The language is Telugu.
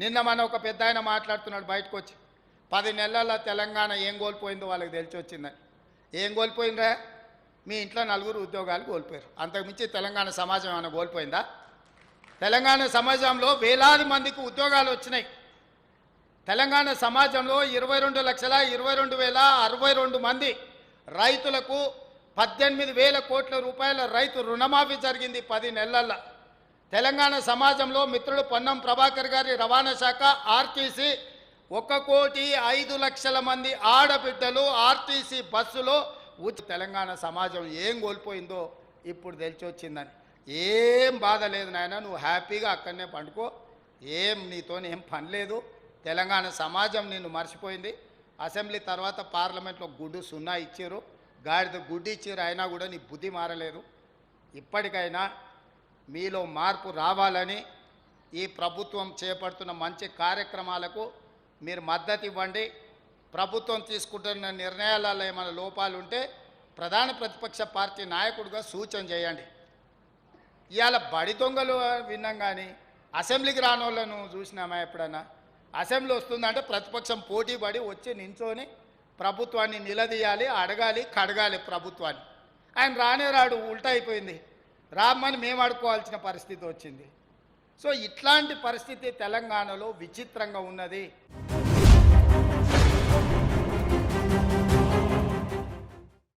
నిన్న మన ఒక పెద్ద ఆయన మాట్లాడుతున్నాడు బయటకు వచ్చి పది నెలల తెలంగాణ ఏం కోల్పోయిందో వాళ్ళకి తెలిసి వచ్చిందని ఏం కోల్పోయిందా మీ ఇంట్లో నలుగురు ఉద్యోగాలు కోల్పోయారు. అంతకుమించి తెలంగాణ సమాజం ఏమైనా కోల్పోయిందా? తెలంగాణ సమాజంలో వేలాది మందికి ఉద్యోగాలు వచ్చినాయి. తెలంగాణ సమాజంలో ఇరవై రెండు లక్షల ఇరవై రెండు వేల అరవై రెండు మంది రైతులకు పద్దెనిమిది వేల కోట్ల రూపాయల రైతు రుణమాఫీ జరిగింది పది నెలల్లో. తెలంగాణ సమాజంలో మిత్రుడు పొన్నం ప్రభాకర్ గారి రవాణా శాఖ ఆర్టీసీ ఒక కోటి ఐదు లక్షల మంది ఆడబిడ్డలు ఆర్టీసీ బస్సులో ఉచి తెలంగాణ సమాజం ఏం కోల్పోయిందో ఇప్పుడు తెలిసొచ్చిందని ఏం బాధ లేదు నాయన నువ్వు హ్యాపీగా అక్కడనే పండుకో. ఏం నీతో ఏం పని లేదు. తెలంగాణ సమాజం నిన్ను మర్చిపోయింది. అసెంబ్లీ తర్వాత పార్లమెంట్లో గుడ్డు సున్నా ఇచ్చారు. గాడిద గుడ్డు ఇచ్చారు అయినా కూడా నీ బుద్ధి మారలేదు. ఇప్పటికైనా మీలో మార్పు రావాలని ఈ ప్రభుత్వం చేపడుతున్న మంచి కార్యక్రమాలకు మీరు మద్దతు ఇవ్వండి. ప్రభుత్వం తీసుకుంటున్న నిర్ణయాలలో ఏమైనా లోపాలు ఉంటే ప్రధాన ప్రతిపక్ష పార్టీ నాయకుడిగా సూచన చేయండి. ఇవాళ బడి దొంగలు విన్నాం కానీ అసెంబ్లీకి రాని వాళ్ళను చూసినామా ఎప్పుడన్నా? అసెంబ్లీ వస్తుందంటే ప్రతిపక్షం పోటీ పడి వచ్చి నించోని ప్రభుత్వాన్ని నిలదీయాలి అడగాలి కడగాలి ప్రభుత్వాన్ని. ఆయన రానే రాడు ఉల్టా అయిపోయింది. రామ్మని మేము అడుకోవాల్సిన పరిస్థితి వచ్చింది. సో ఇట్లాంటి పరిస్థితి తెలంగాణలో విచిత్రంగా ఉన్నది.